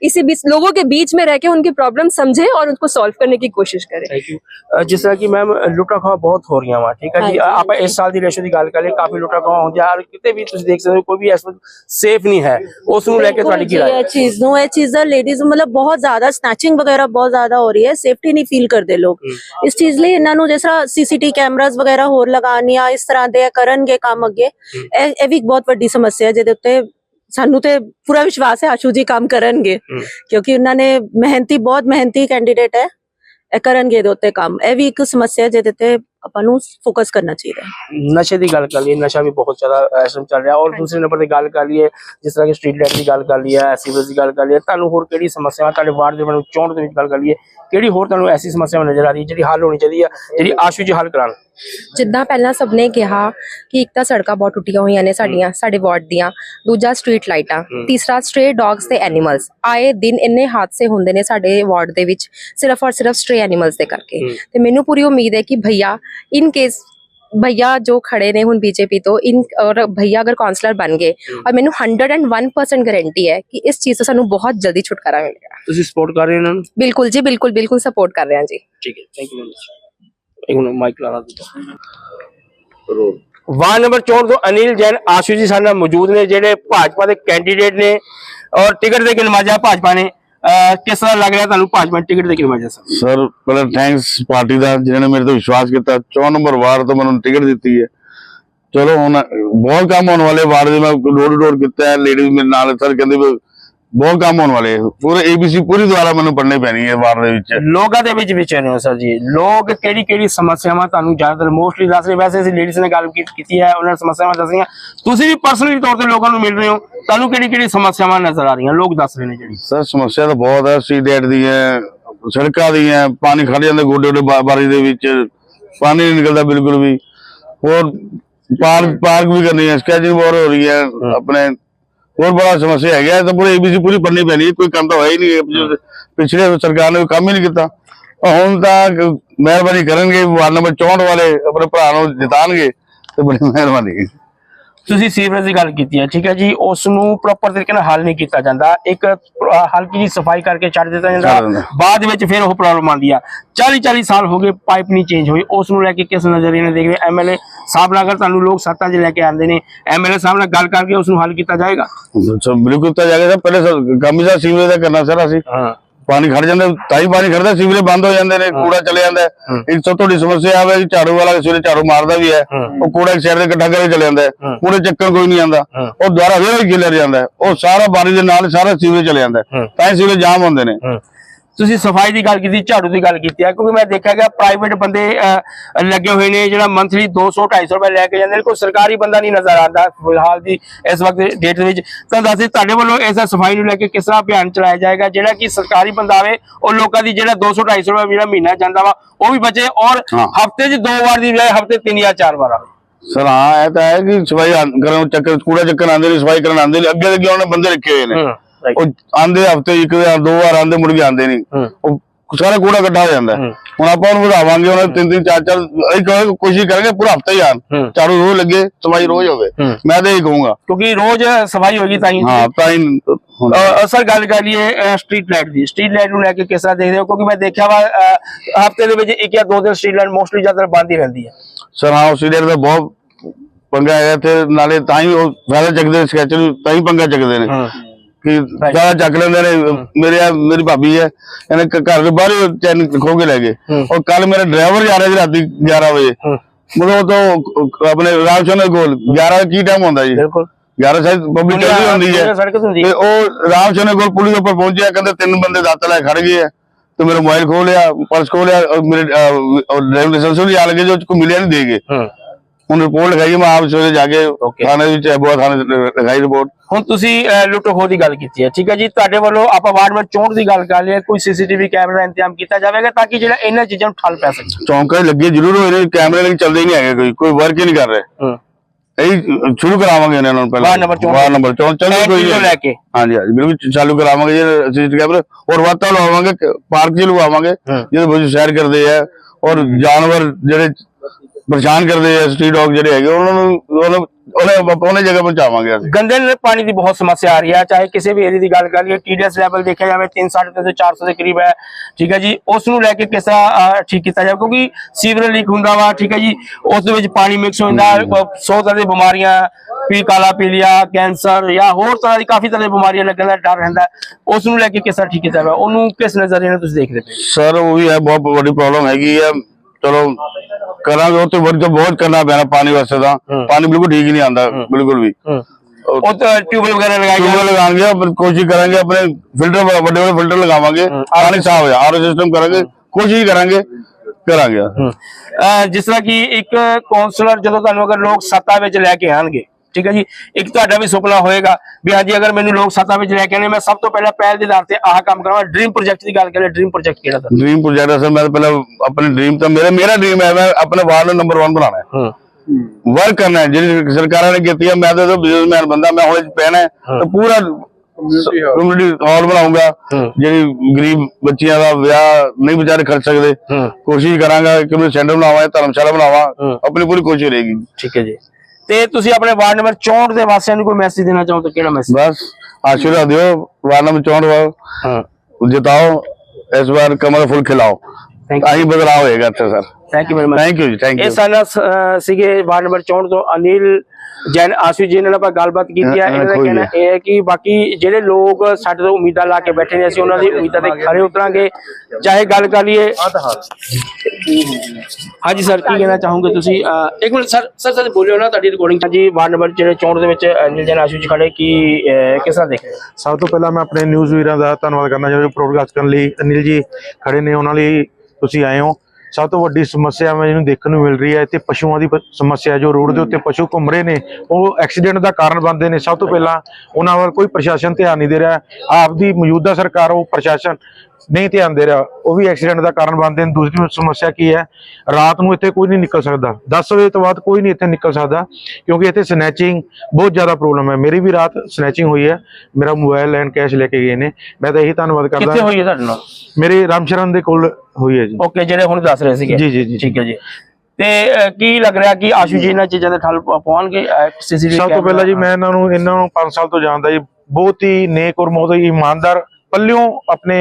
इसी बीच लोगों के बीच में रह के उनकी प्रॉब्लम समझें और उनको सॉल्व करने की कोशिश करें ਥੈਂਕ ਯੂ ਜਿਸ ਤਰ੍ਹਾਂ ਕਿ ਮੈਮ ਲੁੱਟਾ ਖੋਹ ਬਹੁਤ ਹੋ ਰਹੀਆਂ ਵਾ ਠੀਕ ਹੈ ਜੀ ਆਪਾਂ ਇਸ ਸਾਲ ਦੀ ਰੇਸ਼ੋ ਦੀ ਗੱਲ ਕਰੀਏ ਕਾਫੀ ਲੁੱਟਾ ਖੋਹ ਹੁੰਦੀ ਆ ਔਰ ਕਿਤੇ ਵੀ ਤੁਸੀਂ ਦੇਖ ਸਕਦੇ ਹੋ ਕੋਈ ਵੀ ਇਸ ਵਕਤ ਸੇਫ ਨਹੀਂ ਹੈ ਉਸ ਨੂੰ ਲੈ ਕੇ ਤੁਹਾਡੀ ਕੀ ਰਾਏ ਹੈ ਇਹ ਚੀਜ਼ ਨੂੰ ਇਹ ਚੀਜ਼ ਦਾ ਲੇਡੀਜ਼ ਮਤਲਬ ਬਹੁਤ ਜ਼ਿਆਦਾ ਸਨੈਚਿੰਗ ਵਗੈਰਾ ਬਹੁਤ ਜ਼ਿਆਦਾ ਹੋ ਰਹੀ ਹੈ ਸੇਫਟੀ ਨਹੀਂ ਫੀਲ ਕਰਦੇ ਲੋਕ ਇਸ ਚੀਜ਼ ਲਈ ਇਹਨਾਂ ਨੂੰ ਜਿਸ ਤਰ੍ਹਾਂ ਸੀਸੀਟੀ ਕੈਮਰਾਸ ਵਗੈਰਾ ਹੋਰ ਲਗਾਉਣੀਆਂ ਇਸ ਤਰ੍ਹਾਂ ਦੇ ਕਰਨਗੇ ਕੰਮ ਅੱਗੇ ਇਹ ਇਹ ਵੀ ਇੱਕ ਬਹੁਤ ਵੱਡੀ ਸਮੱਸਿਆ ਹੈ ਜਿਹਦੇ ਉੱਤੇ ਸਾਨੂੰ ਤੇ ਪੂਰਾ ਵਿਸ਼ਵਾਸ ਹੈ ਆਸ਼ੂ ਜੀ ਕੰਮ ਕਰਨਗੇ। ਕਿਉਂਕਿ ਉਹਨਾਂ ਨੇ ਮਿਹਨਤੀ ਬਹੁਤ ਮਿਹਨਤੀ ਕੈਂਡੀਡੇਟ ਹੈ। ਇਹ ਕਰਨਗੇ ਇਹਦੇ ਉੱਤੇ ਕੰਮ। ਇਹ ਵੀ ਇੱਕ ਸਮੱਸਿਆ ਜਿਹਦੇ ਤੇ ਆਪਾਂ ਨੂੰ ਫੋਕਸ ਕਰਨਾ ਚਾਹੀਦਾ ਨਸ਼ੇ ਦੀ ਗੱਲ ਕਰ ਲਈਏ ਨਸ਼ਾ ਵੀ ਬਹੁਤ ਜ਼ਿਆਦਾ ਇਸ ਟਾਈਮ ਚੱਲ ਰਿਹਾ। ਔਰ ਦੂਸਰੇ ਨੰਬਰ ਤੇ ਗੱਲ ਕਰ ਲਈਏ ਜਿਸ ਤਰ੍ਹਾਂ ਕਿ ਸਟਰੀਟ ਲਾਈਟ ਦੀ ਗੱਲ ਕਰ ਲਈਏ ਐਸੀਵੇਜ ਦੀ ਗੱਲ ਕਰ ਲਈਏ ਤੁਹਾਨੂੰ ਹੋਰ ਕਿਹੜੀ ਸਮੱਸਿਆਵਾਂ ਤੁਹਾਡੇ ਵਾਰਡ ਦੇ ਮੈਨੂੰ 64 ਦੇ ਵਿੱਚ ਗੱਲ ਕਰ ਲਈਏ ਕਿਹੜੀ ਹੋਰ ਤੁਹਾਨੂੰ ਐਸੀ ਸਮੱਸਿਆਵਾਂ ਨਜ਼ਰ ਆ ਰਹੀ ਹੈ ਜਿਹੜੀ ਹੱਲ ਹੋਣੀ ਚਾਹੀਦੀ ਹੈ ਜਿਹੜੀ ਆਸ਼ੂ ਜੀ ਹੱਲ ਕਰਾਉਣ? ਜਿੱਦਾਂ ਪਹਿਲਾਂ ਸਭ ਨੇ ਕਿਹਾ ਕਿ ਇੱਕ ਤਾਂ ਸੜਕਾਂ ਬਹੁਤ ਟੁੱਟੀਆਂ ਹੋਈਆਂ ਨੇ ਸਾਡੀਆਂ ਸਾਡੇ ਵਾਰਡ ਦੀਆਂ ਦੂਜਾ ਸਟਰੀਟ ਲਾਈਟਾਂ ਤੀਸਰਾ ਸਟ੍ਰੇ ਡੌਗਸ ਤੇ ਐਨੀਮਲਸ। ਆਏ ਦਿਨ ਇੰਨੇ ਹਾਦਸੇ ਹੁੰਦੇ ਨੇ ਸਾਡੇ ਵਾਰਡ ਦੇ ਵਿੱਚ ਸਿਰਫ ਔਰ ਸਿਰਫ ਸਟ੍ਰੇ ਐਨੀਮਲਸ ਦੇ ਕਰਕੇ। ਤੇ ਮੈਨੂੰ ਪੂਰੀ ਉਮੀਦ ਹੈ ਕਿ ਭਈਆ ਇਨ ਕੇਸ ਭਈਆ ਜੋ ਖੜੇ ਨੇ ਹੁਣ ਬੀਜੇਪੀ ਤੋਂ ਇਨ ਔਰ ਭਈਆ ਅਗਰ ਕਾਉਂਸਲਰ ਬਣ ਗਏ ਔਰ ਮੈਨੂੰ 101% ਗਾਰੰਟੀ ਹੈ ਕਿ ਇਸ ਚੀਜ਼ ਤੋਂ ਸਾਨੂੰ ਬਹੁਤ ਜਲਦੀ ਛੁਟਕਾਰਾ ਮਿਲੇਗਾ। ਤੁਸੀਂ ਸਪੋਰਟ ਕਰ ਰਹੇ ਹੋ ਇਹਨਾਂ ਨੂੰ? ਬਿਲਕੁਲ ਜੀ ਬਿਲਕੁਲ ਬਿਲਕੁਲ ਸਪੋਰਟ ਕਰ ਰਹੇ ਹਾਂ ਜੀ। ਠੀਕ ਹੈ ਥੈਂਕ ਯੂ ਮਿੰਟ ਮਾਈਕ ਲਾਣਾ ਦਿੱਤਾ ਵਾਰਡ ਨੰਬਰ 64 ਤੋਂ ਅਨਿਲ ਜੈਨ ਆਸ਼ੂ ਜੀ ਸਾਡੇ ਨਾਲ ਮੌਜੂਦ ਨੇ ਜਿਹੜੇ ਭਾਜਪਾ ਦੇ ਕੈਂਡੀਡੇਟ ਨੇ ਔਰ ਟਿਕਟ ਦੇ ਕੇ ਭਾਜਪਾ ਨੇ। ਕਿਸ ਤਰ੍ਹਾਂ ਲੱਗ ਰਿਹਾ ਤੁਹਾਨੂੰ ਭਾਜਪਾ ਟਿਕਟ ਦੇ ਕੇ ਸਰ ਪਹਿਲਾਂ ਥੈਂਕਸ ਪਾਰਟੀ ਦਾ ਜਿਨ੍ਹਾਂ ਨੇ ਮੇਰੇ ਤੇ ਵਿਸ਼ਵਾਸ ਕੀਤਾ। 4 ਨੰਬਰ ਵਾਰਡ ਤੋਂ ਮੈਨੂੰ ਟਿਕਟ ਦਿੱਤੀ ਹੈ। ਚਲੋ ਹੁਣ ਬਹੁਤ ਕੰਮ ਹੋਣ ਵਾਲੇ ਵਾਰਡ ਦੇ ਮੈਂ ਡੋਰ ਡੋਰ ਕੀਤਾ ਹੈ ਲੇਡੀਜ਼ ਮੇਰੇ ਨਾਲ ਸਰ ਕਹਿੰਦੇ ਵੀ ਬਹੁਤ ਕੰਮ ਹੋਣ ਵਾਲੇ ਪੂਰੇ ਏਬੀਸੀ ਪੂਰੀ ਦੁਆਰਾ ਮੈਨੂੰ ਪੜਨੇ ਪੈਣੀ ਹੈ ਵਾਰ ਦੇ ਵਿੱਚ। ਲੋਕਾਂ ਦੇ ਵਿੱਚ ਵਿਚਰ ਰਹੇ ਸਰ ਜੀ। ਲੋਕ ਕਿਹੜੀ ਕਿਹੜੀ ਸਮੱਸਿਆਵਾਂ ਤੁਹਾਨੂੰ ਜ਼ਿਆਦਾਤਰ ਮੋਸਟਲੀ ਦੱਸ ਰਹੇ। ਵੈਸੇ ਅਸੀਂ ਲੇਡੀਜ਼ ਨੇ ਗੱਲ ਕੀਤੀ ਹੈ ਉਹਨਾਂ ਸਮੱਸਿਆਵਾਂ ਦੱਸੀਆਂ। ਤੁਸੀਂ ਵੀ ਪਰਸਨਲੀ ਤੌਰ ਤੇ ਲੋਕਾਂ ਨੂੰ ਮਿਲ ਰਹੇ ਹੋ। ਤੁਹਾਨੂੰ ਕਿਹੜੀ ਕਿਹੜੀ ਸਮੱਸਿਆਵਾਂ ਨਜ਼ਰ ਆ ਰਹੀਆਂ? ਲੋਕ ਦੱਸ ਰਹੇ ਨੇ ਜਿਹੜੀ। ਸਰ ਸਮੱਸਿਆ ਤਾਂ ਬਹੁਤ ਹੈ ਸੀ ਡੈਡ ਦੀ ਹੈ ਸੜਕਾਂ ਦੀ ਹੈ ਪਾਣੀ ਖੜ ਜਾਂਦਾ ਗੋਡੇ ਗੋਡੇ ਬਾਰੀ ਦੇ ਵਿੱਚ। ਪਾਣੀ ਨਹੀਂ ਨਿਕਲਦਾ ਬਿਲਕੁਲ ਵੀ। ਹੋਰ ਪਾਰਕ ਪਾਰਕ ਵੀ ਕਰਨੀ ਹੈ ਸਕੈਚਿੰਗ ਬਹੁਤ ਹੋ ਰਹੀ ਹੈ। ਆਪਣੇ ਹੋਰ ਬੜਾ ਸਮੱਸਿਆ ਹੈਗਾ ਇਹ ਤਾਂ ਪੂਰੀ ਏਬੀਸੀ ਪੂਰੀ ਬਣਨੀ ਪੈਣੀ ਹੈ ਕੋਈ ਕੰਮ ਤਾਂ ਹੋਇਆ ਹੀ ਨਹੀਂ ਪਿਛਲੇ ਸਰਕਾਰ ਨੇ ਕੋਈ ਕੰਮ ਹੀ ਨਹੀਂ ਕੀਤਾ। ਹੁਣ ਤਾਂ ਮਿਹਰਬਾਨੀ ਕਰਨਗੇ ਵਾਰਡ ਨੰਬਰ 64 ਵਾਲੇ ਆਪਣੇ ਭਰਾ ਨੂੰ ਜਿਤਾਣਗੇ ਤੇ ਬੜੀ ਮਿਹਰਬਾਨੀ। ਤੁਸੀਂ ਸੀਵਰੇਜ ਦੀ ਗੱਲ ਕੀਤੀ ਹੈ ਠੀਕ ਹੈ ਜੀ ਉਸ ਨੂੰ ਪ੍ਰੋਪਰ ਤਰੀਕੇ ਨਾਲ ਹੱਲ ਨਹੀਂ ਕੀਤਾ ਜਾਂਦਾ। ਇੱਕ ਹਲਕੀ ਜੀ ਸਫ਼ਾਈ ਕਰਕੇ ਛੱਡ ਦਿੱਤਾ ਜਾਂਦਾ। ਬਾਅਦ ਵਿੱਚ ਫਿਰ ਉਹ ਪ੍ਰੋਬਲਮ ਆਉਂਦੀ ਆ। 40 40 ਸਾਲ ਹੋ ਗਏ ਪਾਈਪ ਨਹੀਂ ਚੇਂਜ ਹੋਈ। ਉਸ ਨੂੰ ਲੈ ਕੇ ਕਿਸ ਨਜ਼ਰੀਏ ਨਾਲ ਦੇਖਦੇ ਐਮਐਲਏ ਸਾਹਿਬ ਨਾਲ ਅਗਰ ਤੁਹਾਨੂੰ ਲੋਕ ਸੱਤਾ 'ਚ ਲੈ ਕੇ ਆਉਂਦੇ ਨੇ ਐਮਐਲਏ ਸਾਹਿਬ ਨਾਲ ਗੱਲ ਕਰਕੇ ਉਸ ਨੂੰ ਹੱਲ ਕੀਤਾ ਜਾਏਗਾ? ਬਿਲਕੁਲ ਤਾਂ ਜਾਏਗਾ ਪਹਿਲੇ ਸਰ ਕੰਮ ਹੀ ਸੀਵਰੇਜ ਦਾ ਕਰਨਾ ਸਰ ਅਸੀਂ। ਹਾਂ। ਪਾਣੀ ਖੜ ਜਾਂਦਾ ਤਾਂ ਹੀ ਪਾਣੀ ਖੜਦਾ ਸੀਵਰੇਜ ਬੰਦ ਹੋ ਜਾਂਦੇ ਨੇ ਕੂੜਾ ਚਲੇ ਜਾਂਦਾ। ਇੱਕ ਸਭ ਤੋਂ ਵੱਡੀ ਸਮੱਸਿਆ ਆਵੇ ਕਿ ਝਾੜੂ ਵਾਲਾ ਸਵੇਰੇ ਝਾੜੂ ਮਾਰਦਾ ਵੀ ਹੈ ਉਹ ਕੂੜਾ ਇੱਕ ਸਾਈਡ ਤੇ ਇਕੱਠਾ ਕਰਕੇ ਚਲੇ ਜਾਂਦਾ ਕੂੜੇ ਚੱਕਣ ਕੋਈ ਨਹੀਂ ਆਉਂਦਾ। ਉਹ ਦੁਬਾਰਾ ਫੇਰ ਗਿੱਲਰ ਜਾਂਦਾ। ਉਹ ਸਾਰਾ ਬਾਰੀ ਦੇ ਨਾਲ ਸਾਰਾ ਸੀਵਰੇਜ ਚਲੇ ਜਾਂਦਾ। ਤਾਂ ਹੀ ਸੀਵਰੇਜ ਜਾਮ ਹੁੰਦੇ ਨੇ। ਤੁਸੀਂ ਸਫ਼ਾਈ ਦੀ ਗੱਲ ਕੀਤੀ ਝਾੜੂ ਦੀ ਗੱਲ ਕੀਤੀ ਹੈ ਕਿਉਂਕਿ ਮੈਂ ਦੇਖਿਆ ਗਿਆ ਪ੍ਰਾਈਵੇਟ ਬੰਦੇ ਲੱਗੇ ਹੋਏ ਨੇ ਜਿਹੜਾ ਮੰਥਲੀ 200 250 ਰੁਪਏ ਲੈ ਕੇ ਜਾਂਦੇ ਨੇ ਕੋਈ ਸਰਕਾਰੀ ਬੰਦਾ ਨਹੀਂ ਨਜ਼ਰ ਆਉਂਦਾ ਫਿਲਹਾਲ ਦੀ ਇਸ ਵਕਤ ਡੇਟ ਦੇ ਵਿੱਚ। ਤਾਂ ਦੱਸਦੇ ਤੁਹਾਡੇ ਵੱਲੋਂ ਇਸ ਸਫ਼ਾਈ ਨੂੰ ਲੈ ਕੇ ਕਿਸ ਤਰ੍ਹਾਂ ਅਭਿਆਨ ਚਲਾਇਆ ਜਾਏਗਾ ਜਿਹੜਾ ਕਿ ਸਰਕਾਰੀ ਬੰਦਾ ਆਵੇ ਉਹ ਲੋਕਾਂ ਦੀ ਜਿਹੜਾ 200 250 ਰੁਪਏ ਜਿਹੜਾ ਮਹੀਨਾ ਜਾਂਦਾ ਵਾ ਉਹ ਵੀ ਬਚੇ ਔਰ। ਹਫ਼ਤੇ 'ਚ ਦੋ ਵਾਰ ਦੀ ਬਜਾਏ ਹਫ਼ਤੇ ਤਿੰਨ ਜਾਂ ਚਾਰ ਵਾਰ ਆਵੇ। ਸਰ ਹਾਂ ਇਹ ਤਾਂ ਹੈ ਕਿ ਸਫ਼ਾਈ ਕਰਨ ਚੱਕਰ ਕੂੜਾ ਚੱਕਣ ਆਉਂਦੇ ਨੇ ਸਫ਼ਾਈ ਕਰਨ ਆਉਂਦੇ ਨੇ ਅੱਗੇ ਅੱਗੇ ਉਹਨੇ ਬੰਦੇ ਰੱਖੇ ਹੋਏ ਨੇ। ਉਹ ਆਂਦੇ ਹਫ਼ਤੇ ਇੱਕ ਵਾਰ ਦੋ ਵਾਰ ਆਂਦੇ ਮੁੜ ਕੇ ਆਂਦੇ ਨਹੀਂ ਉਹ ਸਾਰਾ ਕੂੜਾ ਇਕੱਠਾ ਹੋ ਜਾਂਦਾ। ਹੈ। ਹੁਣ ਆਪਾਂ ਉਹਨੂੰ ਵਧਾਵਾਂਗੇ ਉਹਨਾਂ ਤਿੰਨ ਤਿੰਨ ਚਾਰ ਚਾਰ ਅਸੀਂ ਕਹਾਂਗੇ ਕੋਸ਼ਿਸ਼ ਕਰਾਂਗੇ ਪੂਰਾ ਹਫਤਾ ਹੀ ਆਣ ਝਾੜੂ ਰੋਜ਼ ਲੱਗੇ ਸਫ਼ਾਈ ਰੋਜ਼ ਹੋਵੇ। ਮੈਂ ਤਾਂ ਇਹ ਕਹੂੰਗਾ। ਕਿਉਂਕਿ ਰੋਜ਼ ਸਫ਼ਾਈ ਹੋਏਗੀ ਤਾਂ ਹੀ। ਹਾਂ ਤਾਂ ਹੀ ਅਸਲ ਗੱਲ ਕਰ ਲਈਏ ਸਟਰੀਟ ਲਾਈਟ ਦੀ। ਸਟਰੀਟ ਲਾਈਟ ਨੂੰ ਲੈ ਕੇ ਕਿਸ ਤਰ੍ਹਾਂ ਦੇਖਦੇ ਹੋ? ਕਿਉਂਕਿ ਮੈਂ ਦੇਖਿਆ ਵਾ ਹਫ਼ਤੇ ਦੇ ਵਿੱਚ ਇੱਕ ਜਾਂ ਦੋ ਦਿਨ ਸਟਰੀਟ ਲਾਈਟ ਮੋਸਟਲੀ ਜ਼ਿਆਦਾ ਬੰਦ ਹੀ ਰਹਿੰਦੀ ਹੈ। ਸਰ ਹਾਂ ਉਸ ਦਾ ਬਹੁਤ ਪੰਗਾ ਹੈਗਾ ਤੇ ਨਾਲੇ ਤਾਂ ਹੀ ਉਹ ਫਾਇਦਾ ਚੱਕਦੇ ਨੂੰ ਤਾਂ ਹੀ ਪੰਗਾ ਚੱਕਦੇ ਨੇ। ਕਿ ਜ਼ਿਆਦਾ ਚੱਕ ਲੈਂਦੇ ਨੇ ਮੇਰੇ ਮੇਰੀ ਭਾਬੀ ਹੈ ਇਹਨੇ ਘਰ ਦੇ ਬਾਹਰ ਚੈਨ ਖੋ ਕੇ ਲੈ ਗਏ। ਔਰ ਕੱਲ ਮੇਰਾ ਡਰਾਈਵਰ ਜਾ ਰਿਹਾ ਸੀ ਰਾਤੀ 11 ਵਜੇ। ਮਤਲਬ ਤੋਂ ਆਪਣੇ ਰਾਮਚੰਦਰ ਕੋਲ 11 ਕੀ ਟਾਈਮ ਹੁੰਦਾ ਜੀ? ਬਿਲਕੁਲ। 11 ਸ਼ਾਇਦ ਪਬਲਿਕ ਚੱਲਦੀ ਹੁੰਦੀ ਹੈ। ਤੇ ਉਹ ਰਾਮਚੰਦਰ ਕੋਲ ਪੁਲਿਸ ਉੱਪਰ ਪਹੁੰਚਿਆ ਕਹਿੰਦੇ ਤਿੰਨ ਬੰਦੇ ਦਾਤ ਲੈ ਖੜ ਗਏ ਆ। ਤੇ ਮੇਰਾ ਮੋਬਾਈਲ ਖੋਹ ਲਿਆ ਪਰਸ ਖੋਹ ਲਿਆ ਔਰ ਮੇਰੇ ਡਰਾਈਵਿੰਗ ਲਾਇਸੈਂਸ ਵੀ ਆ ਲਗੇ ਜੋ ਕੋਈ ਮਿਲਿਆ ਨਹੀਂ ਦੇਗੇ ਹੁਣ ਰਿਪੋਰਟ ਲਿਖਾਈ ਮੈਂ ਆਪ ਸਵੇਰੇ ਜਾ ਕੇ Okay. ਥਾਣੇ ਵਿੱਚ ਐਬੂਆ ਥਾਣੇ ਤੇ ਲਿਖਾਈ ਰਿਪੋਰਟ ਹੁਣ ਤੁਸੀਂ ਲੁੱਟ ਖੋਹ ਦੀ ਗੱਲ ਕੀਤੀ ਹੈ ਠੀਕ ਹੈ ਜੀ? ਤੁਹਾਡੇ ਵੱਲੋਂ ਆਪਾਂ ਵਾਰਡ ਨੰਬਰ 64 ਦੀ ਗੱਲ ਕਰ ਲਈਏ ਕੋਈ ਸੀਸੀਟੀਵੀ ਕੈਮਰਾ ਦਾ ਇੰਤਜ਼ਾਮ ਕੀਤਾ ਜਾਵੇਗਾ ਤਾਂ ਕਿ ਜਿਹੜਾ ਇਹਨਾਂ ਚੀਜ਼ਾਂ ਨੂੰ ਠੱਲ ਪੈ ਸਕੇ। ਚੌਂਕਾਂ ਲੱਗੇ ਜ਼ਰੂਰ ਹੋਏ ਨੇ ਕੈਮਰੇ ਲਈ ਚੱਲਦੇ ਹੀ ਨਹੀਂ ਹੈਗੇ ਕੋਈ ਕੋਈ ਵਰਕ ਹੀ ਨਹੀਂ ਕਰ ਰਹੇ। ਇਹੀ ਸ਼ੁਰੂ ਕਰਾਵਾਂਗੇ ਇਹਨਾਂ ਨੂੰ ਪਹਿਲਾਂ। ਵਾਰਡ ਨੰਬਰ 64 ਵਾਰਡ ਨੰਬਰ 64 ਚੱਲੋ ਇਹ ਕੋਈ ਨਹੀਂ। ਲੈ ਕੇ। ਹਾਂਜੀ ਹਾਂਜੀ ਬਿਲਕੁਲ ਚਾਲੂ ਕਰਾਵਾਂਗੇ ਜੀ ਸੀਸੀਟੀਵੀ ਕੈਮਰੇ ਔਰ ਵਾਤਾ ਲਵਾਵਾਂਗੇ ਪਾਰਕ 'ਚ ਲਵਾਵਾਂਗੇ ਜਿਹਦੇ ਵਿੱਚ ਸੈਰ ਕਰਦੇ ਆ। ਔਰ ਜਾਨਵਰ ਜਿਹੜੇ ਪਰੇਸ਼ਾਨ ਕਰਦੇ ਆ ਸਟਰੀਟ ਡੌਗ ਜਿਹੜੇ ਹੈਗੇ ਉਹਨਾਂ ਨੂੰ ਉਹਨਾਂ ਉਹਨੇ ਜਗ੍ਹਾ ਪਹੁੰਚਾਵਾਂਗੇ ਅਸੀਂ। ਗੰਦੇ ਨਾਲੇ ਪਾਣੀ ਦੀ ਬਹੁਤ ਸਮੱਸਿਆ ਆ ਰਹੀ ਹੈ ਚਾਹੇ ਕਿਸੇ ਵੀ ਏਰੀਆ ਦੀ ਗੱਲ ਕਰ ਲਈਏ ਟੀਡੀਐਸ ਲੈਵਲ ਦੇਖਿਆ ਜਾਵੇ 3 350 400 ਦੇ ਕਰੀਬ ਹੈ। ਠੀਕ ਹੈ ਜੀ ਉਸ ਨੂੰ ਲੈ ਕੇ ਕਿਸ ਤਰ੍ਹਾਂ ਠੀਕ ਕੀਤਾ ਜਾਵੇ ਕਿਉਂਕਿ ਸੀਵਰੇਜ ਲੀਕ ਹੁੰਦਾ ਵਾ ਠੀਕ ਹੈ ਜੀ ਉਸ ਦੇ ਵਿੱਚ ਪਾਣੀ ਮਿਕਸ ਹੋ। ਜਾਂਦਾ 100 ਤਰ੍ਹਾਂ ਦੀ ਬਿਮਾਰੀਆਂ ਪੀ ਕਾਲਾ ਪੀਲੀਆ ਕੈਂਸਰ ਜਾਂ ਹੋਰ ਤਰ੍ਹਾਂ ਦੀ ਕਾਫੀ ਤਰ੍ਹਾਂ ਦੀ ਬਿਮਾਰੀਆਂ ਲੱਗਣ ਦਾ ਡਰ ਰਹਿੰਦਾ। ਉਸ ਨੂੰ ਲੈ ਕੇ ਕਿਸ ਤਰ੍ਹਾਂ ਠੀਕ ਕੀਤਾ ਜਾਵੇ ਉਹਨੂੰ ਕਿਸ ਨਜ਼ਰੀਏ ਨਾਲ ਤੁਸੀਂ ਦੇਖਦੇ ਸਰ ਉਹ ਵੀ ਹੈ ਬਹੁਤ ਵੱਡੀ ਪ੍ਰੋਬਲਮ ਹੈਗੀ ਹੈ ਚਲੋ ਕਰਾਂਗੇ ਉਹ ਤੇ ਵਰਕ ਬਹੁਤ ਕਰਨਾ ਪੈਣਾ ਪਾਣੀ ਵਾਸਤੇ ਤਾਂ। ਪਾਣੀ ਬਿਲਕੁਲ ਠੀਕ ਨਹੀਂ ਆਉਂਦਾ ਬਿਲਕੁਲ ਵੀ। ਉਹ ਤਾਂ ਟਿਊਬਲ ਵਗੈਰਾ ਲਗਾਏ ਟਿਊਬਲ ਲਗਾਵਾਂਗੇ ਪਰ ਕੋਸ਼ਿਸ਼ ਕਰਾਂਗੇ ਆਪਣੇ ਫਿਲਟਰ ਵੱਡੇ ਵੱਡੇ ਫਿਲਟਰ ਲਗਾਵਾਂਗੇ ਪਾਣੀ ਸਾਫ਼ ਹੋ ਆਰਓ ਸਿਸਟਮ ਕਰਾਂਗੇ ਕੋਸ਼ਿਸ਼ ਕਰਾਂਗੇ ਕਰਾਂਗੇ। ਜਿਸ ਤਰ੍ਹਾਂ ਕਿ ਇੱਕ ਕਾਉਂਸਲਰ ਜਦੋਂ ਤੁਹਾਨੂੰ ਅਗਰ ਲੋਕ ਸੱਤਾ ਵਿੱਚ ਲੈ ਕੇ ਆਣਗੇ ਠੀਕ ਹੈ ਜੀ? ਇੱਕ ਤੁਹਾਡਾ ਵੀ ਸੁਪਨਾ ਹੋਏਗਾ ਵੀ ਹਾਂਜੀ ਅਗਰ ਮੈਨੂੰ ਲੋਕ ਸੱਤਾ ਵਿੱਚ ਲੈ ਕੇ ਆਣੇ ਮੈਂ ਸਭ ਤੋਂ ਪਹਿਲਾਂ ਪਹਿਲ ਦੇ ਆਧਾਰ ਤੇ ਆਹ ਕੰਮ ਕਰਾਂਗਾ ਡ੍ਰੀਮ ਪ੍ਰੋਜੈਕਟ ਦੀ ਗੱਲ ਕਰੀਏ ਡ੍ਰੀਮ ਪ੍ਰੋਜੈਕਟ ਕਿਹੜਾ ਤਾਂ ਡ੍ਰੀਮ ਪ੍ਰੋਜੈਕਟ ਅਸਲ ਮੈਂ ਪਹਿਲਾਂ ਆਪਣੇ ਡ੍ਰੀਮ ਤਾਂ ਮੇਰਾ ਮੇਰਾ ਡ੍ਰੀਮ ਹੈ ਮੈਂ ਆਪਣੇ ਵਾਰਡ ਨੂੰ ਨੰਬਰ 1 ਬਣਾਉਣਾ ਹੈ। ਵਰਕ ਕਰਨਾ ਹੈ ਜਿਹੜੀ ਸਰਕਾਰਾਂ ਨੇ ਕੀਤੀ ਹੈ ਮੈਂ ਤਾਂ ਬਿਜ਼ਨਸਮੈਨ ਬੰਦਾ ਮੈਂ ਹੁਣ ਪੈਣਾ ਹੈ ਤਾਂ ਪੂਰਾ ਕਮਿਊਨਿਟੀ ਹਾਲ ਬਣਾਉਂਗਾ। ਜਿਹੜੀ ਗਰੀਬ ਬੱਚਿਆਂ ਦਾ ਵਿਆਹ ਨਹੀਂ ਵਿਚਾਰੇ ਖਰਚ ਸਕਦੇ। ਕੋਸ਼ਿਸ਼ ਕਰਾਂਗਾ ਕਿ ਮੈਂ ਸੈਂਟਰ ਬਣਾਵਾਂ ਧਰਮਸ਼ਾਲਾ ਬਣਾਵਾਂ ਆਪਣੀ ਪੂਰੀ ਕੋਸ਼ਿਸ਼ ਰਹੇਗੀ। ਠੀਕ ਹੈ ਜੀ। ਤੇ ਤੁਸੀਂ ਆਪਣੇ ਵਾਰਡ ਨੰਬਰ 64 ਦੇ ਵਾਸੀਆਂ ਨੂੰ ਕੋਈ ਮੈਸੇਜ ਦੇਣਾ ਚਾਹੋ ਕਿਹੜਾ ਮੈਸੇਜ ਬਸ ਆਸ਼ੀਰਵਾਦ ਦਿਓ ਵਾਰਡ ਨੰਬਰ 64 ਵਾਲ। ਜਿਤਾਓ ਇਸ ਵਾਰ ਕਮਲ ਫੁੱਲ ਖਿਲਾਓ। ਆਹੀ ਬਦਲਾਅ ਹੋਏਗਾ ਇੱਥੇ sir. Thank you very much thank you ਜੀ ਥੈਂਕ ਯੂ ਇਹ ਸਾਡਾ ਸੀਗੇ ਵਾਰਡ ਨੰਬਰ 64 ਤੋਂ ਅਨਿਲ ਜੈਨ ਆਸ਼ੂ ਜੀ ਨਾਲ ਆਪਾਂ ਗੱਲਬਾਤ ਕੀਤੀ ਹੈ ਇਹਨਾਂ ਦਾ ਕਹਿਣਾ। ਇਹ ਹੈ ਕਿ ਬਾਕੀ ਜਿਹੜੇ ਲੋਕ ਸਾਡੇ ਤੋਂ ਉਮੀਦਾਂ ਲਾ ਕੇ ਬੈਠੇ ਨੇ ਅਸੀਂ ਉਹਨਾਂ ਦੀ ਉਮੀਦਾਂ ਤੇ ਖਰੇ ਉਤਰਾਂਗੇ। ਚਾਹੇ ਗੱਲ ਕਰ ਲਈਏ। ਹਾਂਜੀ ਸਰ ਕੀ ਕਹਿਣਾ ਚਾਹੋਗੇ ਤੁਸੀਂ? ਇੱਕ ਮਿੰਟ ਸਰ ਸਰ ਸਰ ਬੋਲਿਓ ਨਾ ਤੁਹਾਡੀ ਰਿਕਾਰਡਿੰਗ ਹਾਂਜੀ ਵਾਰਡ ਨੰਬਰ ਜਿਹੜੇ 64 ਦੇ ਵਿੱਚ ਅਨਿਲ ਜੈਨ ਆਸ਼ੂ ਜੀ ਖੜੇ ਕੀ ਕਿਸ ਤਰ੍ਹਾਂ ਦੇਖਦੇ? ਸਭ ਤੋਂ ਪਹਿਲਾਂ ਮੈਂ ਆਪਣੇ ਨਿਊਜ਼ ਵੀਰਾਂ ਦਾ ਧੰਨਵਾਦ ਕਰਨਾ ਚਾਹੁੰਦਾ ਪ੍ਰੋਡਕਾਸਟ ਕਰਨ ਲਈ ਅਨਿਲ ਜੀ ਖੜੇ ਨੇ ਉਹਨਾਂ ਲਈ ਤੁਸੀਂ ਆਏ ਹੋ। ਸਭ ਤੋਂ ਵੱਡੀ ਸਮੱਸਿਆ ਮੈਨੂੰ ਦੇਖਣ ਨੂੰ ਮਿਲ ਰਹੀ ਹੈ ਇੱਥੇ ਪਸ਼ੂਆਂ ਦੀ ਸਮੱਸਿਆ ਜੋ ਰੋਡ ਦੇ ਉੱਤੇ ਪਸ਼ੂ ਘੁੰਮ ਰਹੇ ਨੇ ਉਹ ਐਕਸੀਡੈਂਟ ਦਾ ਕਾਰਨ ਬਣਦੇ ਨੇ। ਸਭ ਤੋਂ ਪਹਿਲਾਂ ਉਹਨਾਂ ਵੱਲ ਕੋਈ ਪ੍ਰਸ਼ਾਸਨ ਧਿਆਨ ਨਹੀਂ ਦੇ ਰਿਹਾ। ਆਪ ਦੀ ਮੌਜੂਦਾ ਸਰਕਾਰ ਉਹ ਪ੍ਰਸ਼ਾਸਨ ਨਹੀਂ ਧਿਆਨ ਦੇ ਰਿਹਾ। ਉਹ ਵੀ ਐਕਸੀਡੈਂਟ ਦਾ ਕਾਰਨ ਬਣਦੇ ਨੇ। ਦੂਸਰੀ ਸਮੱਸਿਆ ਕੀ ਹੈ? ਰਾਤ ਨੂੰ ਇੱਥੇ ਕੋਈ ਨਹੀਂ ਨਿਕਲ ਸਕਦਾ। 10 ਵਜੇ ਤੋਂ ਬਾਅਦ ਕੋਈ ਨਹੀਂ ਇੱਥੇ ਨਿਕਲ ਸਕਦਾ ਕਿਉਂਕਿ ਇੱਥੇ ਸਨੈਚਿੰਗ ਬਹੁਤ ਜ਼ਿਆਦਾ ਪ੍ਰੋਬਲਮ ਹੈ। ਮੇਰੀ ਵੀ ਰਾਤ ਸਨੈਚਿੰਗ ਹੋਈ ਹੈ। ਮੇਰਾ ਮੋਬਾਈਲ ਐਂਡ ਕੈਸ਼ ਲੈ ਕੇ ਗਏ ਨੇ। ਮੈਂ ਤਾਂ ਇਹੀ ਧੰਨਵਾਦ ਕਿੱਥੇ ਕਰਦਾ ਹੋਈ ਹੈ ਤੁਹਾਡੇ ਨਾਲ? ਮੇਰੇ ਰਾਮਸ਼ਰਨ ਦੇ ਕੋਲ ਹੋਈ ਹੈ ਜੀ। ਓਕੇ ਜਿਹੜੇ ਹੁਣ ਦੱਸ ਰਹੇ ਸੀਗੇ। ਜੀ, ਜੀ, ਜੀ। ਠੀਕ ਹੈ ਜੀ। ਤੇ ਕੀ ਲੱਗ ਰਿਹਾ ਕਿ ਆਸ਼ੂ ਜੀ ਇਹਨਾਂ ਚੀਜ਼ਾਂ ਦੇ ਠੱਲ ਪਾਉਣਗੇ ਸੀਸੀਟੀਵੀ ਸਭ ਤੋਂ ਪਹਿਲਾਂ ਜੀ ਮੈਂ ਇਹਨਾਂ ਨੂੰ ਇਹਨਾਂ ਨੂੰ 5 ਸਾਲ ਤੋਂ ਜਾਣਦਾ ਜੀ। ਬਹੁਤ ਹੀ ਨੇਕ ਔਰ ਬਹੁਤ ਹੀ ਇਮਾਨਦਾਰ ਪੱਲਿਓਂ ਆਪਣੇ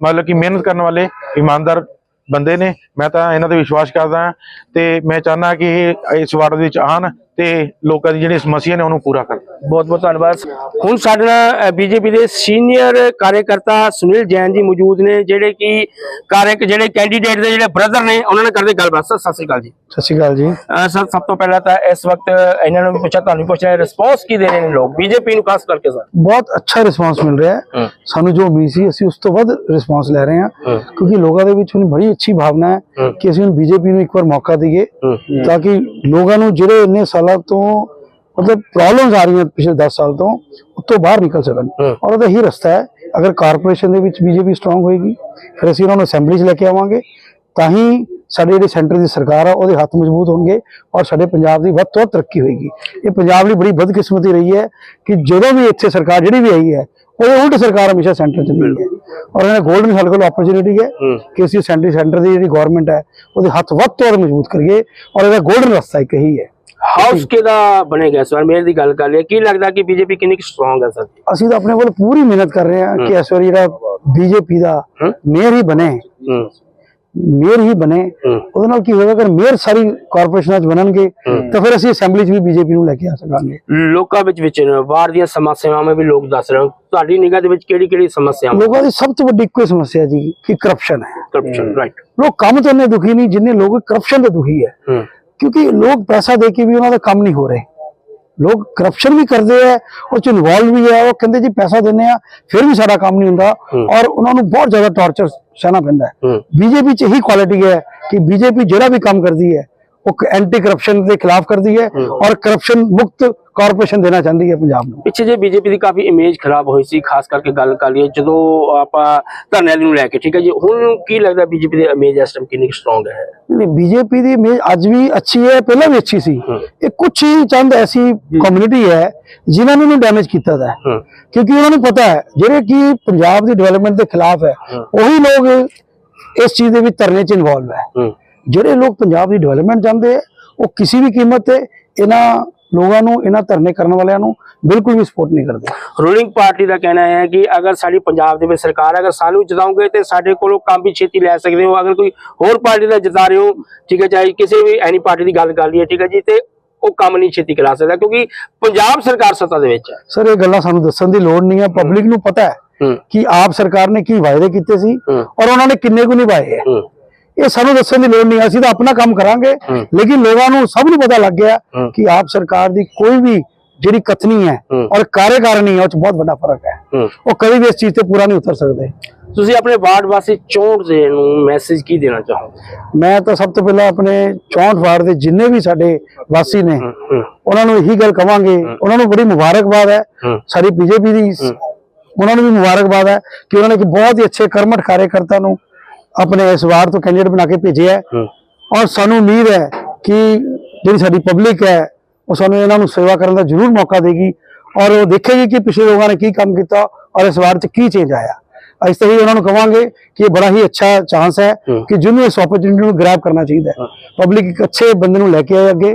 ਮਤਲਬ ਕਿ ਮਿਹਨਤ ਕਰਨ ਵਾਲੇ ਇਮਾਨਦਾਰ ਬੰਦੇ ਨੇ, ਮੈਂ ਤਾਂ ਇਹਨਾਂ ਤੇ ਵਿਸ਼ਵਾਸ ਕਰਦਾ ਹਾਂ ਤੇ ਮੈਂ ਚਾਹੁੰਦਾ ਕਿ ਇਹ ਇਸ ਵਾਰਡ ਦੇ ਵਿੱਚ ਆਣ ਤੇ ਲੋਕਾਂ ਦੀ ਜਿਹੜੀ ਸਮੱਸਿਆ ਨੇ ਉਹਨੂੰ ਪੂਰਾ ਕਰਨ। ਬਹੁਤ ਬਹੁਤ ਧੰਨਵਾਦ। ਹੁਣ ਸਾਡੇ ਨਾਲ ਬੀਜੇਪੀ ਦੇ ਸੀਨੀਅਰ ਕਾਰਜਕਰਤਾ ਸੁਨੀਲ ਜੈਨ ਜੀ ਮੌਜੂਦ ਨੇ ਜਿਹੜੇ ਕਿ ਕਾਰਕ ਜਿਹੜੇ ਕੈਂਡੀਡੇਟ ਦੇ ਜਿਹੜੇ ਬ੍ਰਦਰ ਨੇ ਉਹਨਾਂ ਨਾਲ ਕਰਦੇ ਗੱਲਬਾਤ। ਸਰ ਸਤਿ ਸ੍ਰੀ ਅਕਾਲ ਜੀ। ਸਤਿ ਸ਼੍ਰੀ ਅਕਾਲ ਜੀ। ਸਰ ਸਭ ਤੋਂ ਪਹਿਲਾਂ ਤਾਂ ਇਸ ਵਕਤ ਇਹਨਾਂ ਨੂੰ ਪੁੱਛਿਆ ਤੁਹਾਨੂੰ ਵੀ ਪੁੱਛ ਰਿਹਾ ਰਿਸਪੌਂਸ ਕੀ ਦੇ ਰਹੇ ਨੇ ਲੋਕ? ਬੀਜੇਪੀ ਨੂੰ ਖਾਸ ਕਰਕੇ ਸਰ। ਬਹੁਤ ਅੱਛਾ ਰਿਸਪਾਂਸ ਮਿਲ ਰਿਹਾ ਹੈ। ਸਾਨੂੰ ਜੋ ਉਮੀਦ ਸੀ ਅਸੀਂ ਉਸ ਤੋਂ ਵੱਧ ਰਿਸਪਾਂਸ ਲੈ ਰਹੇ ਹਾਂ। ਕਿਉਂਕਿ ਲੋਕਾਂ ਦੇ ਵਿੱਚ ਹੁਣ ਬੜੀ ਅੱਛੀ ਭਾਵਨਾ ਹੈ ਕਿ ਅਸੀਂ ਹੁਣ ਬੀਜੇਪੀ ਨੂੰ ਇੱਕ ਵਾਰ ਮੌਕਾ ਦਈਏ ਤਾਂ ਕਿ ਲੋਕਾਂ ਨੂੰ ਜਿਹੜੇ ਇੰਨੇ ਸਾਲਾਂ ਤੋਂ ਮਤਲਬ ਪ੍ਰੋਬਲਮਸ ਆ ਰਹੀਆਂ ਪਿਛਲੇ 10 ਸਾਲ ਤੋਂ ਉਸ ਤੋਂ ਬਾਹਰ ਨਿਕਲ ਸਕਣ। ਔਰ ਉਹਦਾ ਹੀ ਰਸਤਾ ਹੈ ਅਗਰ ਕਾਰਪੋਰੇਸ਼ਨ ਦੇ ਵਿੱਚ ਬੀਜੇਪੀ ਸਟਰੋਂਗ ਹੋਏਗੀ ਫਿਰ ਅਸੀਂ ਉਹਨਾਂ ਨੂੰ ਅਸੈਂਬਲੀ 'ਚ ਲੈ ਕੇ ਆਵਾਂਗੇ ਤਾਂ ਹੀ ਸਾਡੇ ਜਿਹੜੇ ਸੈਂਟਰ ਦੀ ਸਰਕਾਰ ਆ ਉਹਦੇ ਹੱਥ ਮਜ਼ਬੂਤ ਹੋਣਗੇ ਔਰ ਸਾਡੇ ਪੰਜਾਬ ਦੀ ਵੱਧ ਤੋਂ ਵੱਧ ਤਰੱਕੀ ਹੋਏਗੀ। ਇਹ ਪੰਜਾਬ ਲਈ ਬੜੀ ਬਦਕਿਸਮਤੀ ਰਹੀ ਹੈ ਕਿ ਜਦੋਂ ਵੀ ਇੱਥੇ ਸਰਕਾਰ ਜਿਹੜੀ ਵੀ ਆਈ ਹੈ ਉਹ ਉਲਟ ਸਰਕਾਰ ਹਮੇਸ਼ਾ ਸੈਂਟਰ 'ਚ ਰਹੀ ਹੈ। ਔਰ ਇਹਨਾਂ ਗੋਲਡਨ ਸਾਡੇ ਕੋਲ ਆਪਰਚੁਨਿਟੀ ਹੈ ਕਿ ਅਸੀਂ ਸੈਂਟਰ ਸੈਂਟਰ ਦੀ ਜਿਹੜੀ ਗਵਰਨਮੈਂਟ ਹੈ ਉਹਦੇ ਹੱਥ ਵੱਧ ਤੋਂ ਵੱਧ ਮਜ਼ਬੂਤ ਕਰੀਏ ਔਰ ਇਹਦਾ ਗੋਲਡਨ ਰਸਤਾ ਇੱਕ ਹੀ ਹੈ। ਹਾਊਸ ਕਿਹਦਾ ਬਣੇਗਾ ਇਸ ਵਾਰ? ਮੇਰੇ ਦੀ ਗੱਲ ਕਰ ਲਈ ਕੀ ਲੱਗਦਾ ਕਿ ਬੀਜੇਪੀ ਕਿੰਨੀ ਸਟਰੋਂਗ ਹੈ ਸਰ ਅਸੀਂ ਤਾਂ ਆਪਣੇ ਵੱਲ ਪੂਰੀ ਮਿਹਨਤ ਕਰ ਰਹੇ ਹਾਂ ਕਿ ਇਸ ਵਾਰ ਜਿਹੜਾ ਬੀਜੇਪੀ ਦਾ ਮੇਅਰ ਹੀ ਬਣੇ ਮੇਅਰ ਹੀ ਬਣੇ ਉਹਦੇ ਨਾਲ ਕੀ ਹੋਏਗਾ ਅਗਰ ਮੇਅਰ ਸਾਰੀ ਕਾਰਪੋਰੇਸ਼ਨਾਂ 'ਚ ਬਣਨਗੇ ਤਾਂ ਫਿਰ ਅਸੀਂ ਅਸੈਂਬਲੀ 'ਚ ਵੀ ਬੀਜੇਪੀ ਨੂੰ ਲੈ ਕੇ ਆ ਸਕਾਂਗੇ। ਲੋਕਾਂ ਵਿੱਚ ਵਿੱਚ ਵਾਰ ਦੀਆਂ ਸਮੱਸਿਆਵਾਂ ਵੀ ਲੋਕ ਦੱਸ ਰਹੇ ਤੁਹਾਡੀ ਨਿਗਾਹ ਦੇ ਵਿੱਚ ਕਿਹੜੀ ਕਿਹੜੀ ਸਮੱਸਿਆਵਾਂ? ਲੋਕਾਂ ਦੀ ਸਭ ਤੋਂ ਵੱਡੀ ਹੀ ਸਮੱਸਿਆ ਜੀ ਕਿ ਕਰਪਸ਼ਨ ਹੈ। ਕਰਪਸ਼ਨ ਰਾਈਟ ਲੋਕ ਕੰਮ ਤੋਂ ਇੰਨੇ ਦੁਖੀ ਨਹੀਂ ਜਿੰਨੇ ਲੋਕ ਕਰਪਸ਼ਨ ਤੋਂ ਦੁਖੀ ਹੈ। ਕਿਉਂਕਿ ਲੋਕ ਪੈਸਾ ਦੇ ਕੇ ਵੀ ਉਹਨਾਂ ਦਾ ਕੰਮ ਨਹੀਂ ਹੋ ਰਹੇ ਲੋਕ ਕਰਪਸ਼ਨ ਵੀ ਕਰਦੇ ਆ ਉਹ ਚ ਇਨਵੋਲਵ ਵੀ ਹੈ ਉਹ ਕਹਿੰਦੇ ਜੀ ਪੈਸਾ ਦਿੰਨੇ ਆ ਫਿਰ ਵੀ ਸਾਡਾ ਕੰਮ ਨਹੀਂ ਹੁੰਦਾ ਔਰ ਉਹਨਾਂ ਨੂੰ ਬਹੁਤ ਜ਼ਿਆਦਾ ਟਾਰਚਰ ਸਹਿਣਾ ਪੈਂਦਾ ਹੂੰ। ਬੀਜੇਪੀ ਚ ਇਹੀ ਕੁਆਲਿਟੀ ਹੈ ਕਿ ਬੀਜੇਪੀ ਜਿਹੜਾ ਵੀ ਕੰਮ ਕਰਦੀ ਹੈ ਉਹ ਐਂਟੀ ਕਰਪਸ਼ਨ ਦੇ ਖਿਲਾਫ ਕਰਦੀ ਹੈ ਔਰ ਕਰਪਸ਼ਨ ਮੁਕਤ ਕਾਰਪੋਰੇਸ਼ਨ ਦੇਣਾ ਚਾਹੁੰਦੀ ਹੈ ਪੰਜਾਬ ਨੂੰ। ਪਿੱਛੇ ਜੇ ਬੀਜੇਪੀ ਦੀ ਕਾਫੀ ਇਮੇਜ ਖਰਾਬ ਹੋਈ ਸੀ ਖਾਸ ਕਰਕੇ ਗੱਲ ਕਰ ਲਈਏ ਜਦੋਂ ਆਪਾਂ ਧਰਨੇ ਨੂੰ ਲੈ ਕੇ ਠੀਕ ਹੈ ਜੀ ਹੁਣ ਕੀ ਲੱਗਦਾ ਬੀਜੇਪੀ ਦੀ ਇਮੇਜ ਇਸ ਟਾਈਮ ਕਿੰਨੀ ਸਟਰੋਂਗ ਹੈ? ਨਹੀਂ ਬੀਜੇਪੀ ਦੀ ਇਮੇਜ ਅੱਜ ਵੀ ਅੱਛੀ ਹੈ ਪਹਿਲਾਂ ਵੀ ਅੱਛੀ ਸੀ। ਇਹ ਕੁਝ ਹੀ ਚੰਦ ਐਸੀ ਕਮਿਊਨਿਟੀ ਹੈ ਜਿਨ੍ਹਾਂ ਨੇ ਇਹਨੂੰ ਡੈਮੇਜ ਕੀਤਾ ਦਾ। ਕਿਉਂਕਿ ਉਹਨਾਂ ਨੂੰ ਪਤਾ ਹੈ ਜਿਹੜੇ ਕਿ ਪੰਜਾਬ ਦੀ ਡਿਵੈਲਪਮੈਂਟ ਦੇ ਖਿਲਾਫ ਹੈ ਉਹੀ ਲੋਕ ਇਸ ਚੀਜ਼ ਦੇ ਵਿੱਚ ਧਰਨੇ 'ਚ ਇਨਵੋਲਵ ਹੈ। ਜਿਹੜੇ ਲੋਕ ਪੰਜਾਬ ਦੀ ਡਿਵੈਲਪਮੈਂਟ ਚਾਹੁੰਦੇ ਉਹ ਕਿਸੇ ਵੀ ਕੀਮਤ ਤੇ ਇਹਨਾਂ ਲੋਕਾਂ ਨੂੰ ਇਹਨਾਂ ਧਰਨੇ ਕਰਨ ਵਾਲਿਆਂ ਨੂੰ ਬਿਲਕੁਲ ਵੀ ਸਪੋਰਟ ਨਹੀਂ ਕਰਦੇ। ਰੂਲਿੰਗ ਪਾਰਟੀ ਦਾ ਕਹਿਣਾ ਹੈ ਕਿ ਅਗਰ ਸਾਡੀ ਪੰਜਾਬ ਦੇ ਵਿੱਚ ਸਰਕਾਰ ਅਗਰ ਸਾਨੂੰ ਜਿਤਾਓਗੇ ਤੇ ਸਾਡੇ ਕੋਲੋਂ ਕੰਮ ਵੀ ਛੇਤੀ ਲੈ ਸਕਦੇ ਹੋ। ਅਗਰ ਕੋਈ ਹੋਰ ਪਾਰਟੀ ਦਾ ਜਿਤਾ ਰਹੇ ਹੋ ਠੀਕ ਹੈ ਚਾਹੇ ਕਿਸੇ ਵੀ ਐਨੀ ਪਾਰਟੀ ਦੀ ਗੱਲ ਕਰ ਲਈਏ ਠੀਕ ਹੈ ਜੀ ਤੇ ਉਹ ਕੰਮ ਨਹੀਂ ਛੇਤੀ ਕਰਾ ਸਕਦਾ ਕਿਉਂਕਿ ਪੰਜਾਬ ਸਰਕਾਰ ਸੱਤਾ ਦੇ ਵਿੱਚ ਹੈ। ਸਰ ਇਹ ਗੱਲਾਂ ਸਾਨੂੰ ਦੱਸਣ ਦੀ ਲੋੜ ਨਹੀਂ ਹੈ। ਪਬਲਿਕ ਨੂੰ ਪਤਾ ਹੈ ਕਿ ਆਪ ਸਰਕਾਰ ਨੇ ਕੀ ਵਾਅਦੇ ਕੀਤੇ ਸੀ। ਔਰ ਉਹਨਾਂ ਨੇ ਕਿੰਨੇ ਕੁ ਨਿਭਾਏ ਹੂੰ। ਇਹ ਸਾਨੂੰ ਦੱਸਣ ਦੀ ਲੋੜ ਨਹੀਂ ਅਸੀਂ ਤਾਂ ਆਪਣਾ ਕੰਮ ਕਰਾਂਗੇ। ਲੇਕਿਨ ਲੋਕਾਂ ਨੂੰ ਸਭ ਨੂੰ ਪਤਾ ਲੱਗ ਗਿਆ। ਕਿ ਆਪ ਸਰਕਾਰ ਦੀ ਕੋਈ ਵੀ ਜਿਹੜੀ ਕਥਨੀ ਹੈ। ਔਰ ਕਾਰਜਕਾਰਨੀ ਹੈ ਉਹ ਚ ਬਹੁਤ ਵੱਡਾ ਫ਼ਰਕ ਹੈ। ਉਹ ਕਦੀ ਵੀ ਇਸ ਚੀਜ਼ ਤੇ ਪੂਰਾ ਨਹੀਂ ਉਤਰ ਸਕਦੇ। ਤੁਸੀਂ ਆਪਣੇ ਵਾਰਡ ਵਾਸੀ 64 ਦੇ ਨੂੰ ਮੈਸੇਜ ਕੀ ਦੇਣਾ ਚਾਹੋਗੇ? ਮੈਂ ਤਾਂ ਸਭ ਤੋਂ ਪਹਿਲਾਂ ਆਪਣੇ 64 ਵਾਰਡ ਦੇ ਜਿੰਨੇ ਵੀ ਸਾਡੇ ਵਾਸੀ ਨੇ ਉਹਨਾਂ ਨੂੰ ਇਹੀ ਗੱਲ ਕਵਾਂਗੇ। ਉਹਨਾਂ ਨੂੰ ਬੜੀ ਮੁਬਾਰਕਬਾਦ ਹੈ। ਸਾਡੀ ਬੀਜੇਪੀ ਦੀ ਉਹਨਾਂ ਨੂੰ ਵੀ ਮੁਬਾਰਕਬਾਦ ਹੈ ਕਿ ਉਹਨਾਂ ਨੇ ਇੱਕ ਬਹੁਤ ਹੀ ਅੱਛੇ ਕਰਮਠ ਕਾਰਜਕਰਤਾ ਨੂੰ ਆਪਣੇ ਇਸ ਵਾਰ ਤੋਂ ਕੈਂਡੀਡੇਟ ਬਣਾ ਕੇ ਭੇਜਿਆ ਹੈ। ਔਰ ਸਾਨੂੰ ਉਮੀਦ ਹੈ ਕਿ ਜਿਹੜੀ ਸਾਡੀ ਪਬਲਿਕ ਹੈ ਉਹ ਸਾਨੂੰ ਇਹਨਾਂ ਨੂੰ ਸੇਵਾ ਕਰਨ ਦਾ ਜ਼ਰੂਰ ਮੌਕਾ ਦੇਗੀ ਔਰ ਉਹ ਦੇਖੇਗੀ ਕਿ ਪਿਛਲੇ ਲੋਕਾਂ ਨੇ ਕੀ ਕੰਮ ਕੀਤਾ ਔਰ ਇਸ ਵਾਰ ਚ ਕੀ ਚੇਂਜ ਆਇਆ। ਅਸੀਂ ਤਾਂ ਹੀ ਉਹਨਾਂ ਨੂੰ ਕਵਾਂਗੇ ਕਿ ਇਹ ਬੜਾ ਹੀ ਅੱਛਾ ਚਾਂਸ ਹੈ ਕਿ ਜਿਹਨੂੰ ਇਸ ਓਪਰਚੁਨਿਟੀ ਨੂੰ ਗ੍ਰੈਬ ਕਰਨਾ ਚਾਹੀਦਾ ਹੈ। ਪਬਲਿਕ ਇੱਕ ਅੱਛੇ ਬੰਦੇ ਨੂੰ ਲੈ ਕੇ ਆਏ ਅੱਗੇ।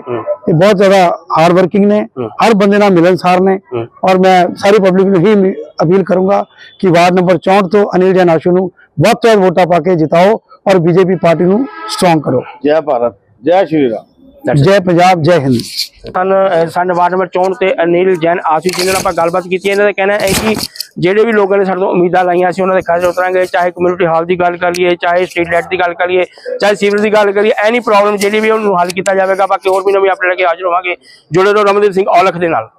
ਇਹ ਬਹੁਤ ਜ਼ਿਆਦਾ ਹਾਰਡ ਵਰਕਿੰਗ ਨੇ ਹਰ ਬੰਦੇ ਨਾਲ ਮਿਲਨਸਾਰ ਨੇ। ਔਰ ਮੈਂ ਸਾਰੀ ਪਬਲਿਕ ਨੂੰ ਹੀ ਅਪੀਲ ਕਰੂੰਗਾ ਕਿ ਵਾਰਡ ਨੰਬਰ 64 ਤੋਂ ਅਨਿਲ ਜੈਨ ਆਸ਼ੂ ਨੂੰ ਵੱਧ ਤੋਂ ਵੱਧ ਵੋਟਾਂ ਪਾ ਕੇ ਜਿਤਾਓ ਔਰ ਬੀਜੇਪੀ ਪਾਰਟੀ ਨੂੰ ਸਟਰੋਂਗ ਕਰੋ। ਜੈ ਭਾਰਤ ਜੈ ਸ਼੍ਰੀ ਰਾਮ। ਜੈ ਪੰਜਾਬ ਜੈ ਹਿੰਦ। ਸਨ ਸਾਡੇ ਵਾਰਡ ਨੰਬਰ 64 ਤੇ ਅਨਿਲ ਜੈਨ ਆਸ਼ੂ ਜੀ ਨਾਲ ਆਪਾਂ ਗੱਲਬਾਤ ਕੀਤੀ। ਇਹਨਾਂ ਦਾ ਕਹਿਣਾ ਹੈ ਕਿ ਜਿਹੜੇ ਵੀ ਲੋਕਾਂ ਨੇ ਸਾਡੇ ਤੋਂ ਉਮੀਦਾਂ ਲਾਈਆਂ ਸੀ ਉਹਨਾਂ ਦੇ ਖਰਚ ਉਤਰਾਂਗੇ। ਚਾਹੇ ਕਮਿਊਨਿਟੀ ਹਾਲ ਦੀ ਗੱਲ ਕਰ ਲਈਏ ਚਾਹੇ ਸਟਰੀਟ ਲਾਈਟ ਦੀ ਗੱਲ ਕਰੀਏ ਚਾਹੇ ਸੀਵਰ ਦੀ ਗੱਲ ਕਰੀਏ ਐਨੀ ਪ੍ਰੋਬਲਮ ਜਿਹੜੀ ਵੀ ਉਹਨੂੰ ਹੱਲ ਕੀਤਾ ਜਾਵੇਗਾ। ਬਾਕੀ ਹੋਰ ਵੀ ਨਵੀਂ ਆਪਣੇ ਲੈ ਕੇ ਹਾਜ਼ਰ ਹੋਵਾਂਗੇ। ਜੁੜੇ ਰਹੋ ਰਮਨਦੀਪ ਸਿੰਘ ਔਲਖ ਦੇ ਨਾਲ।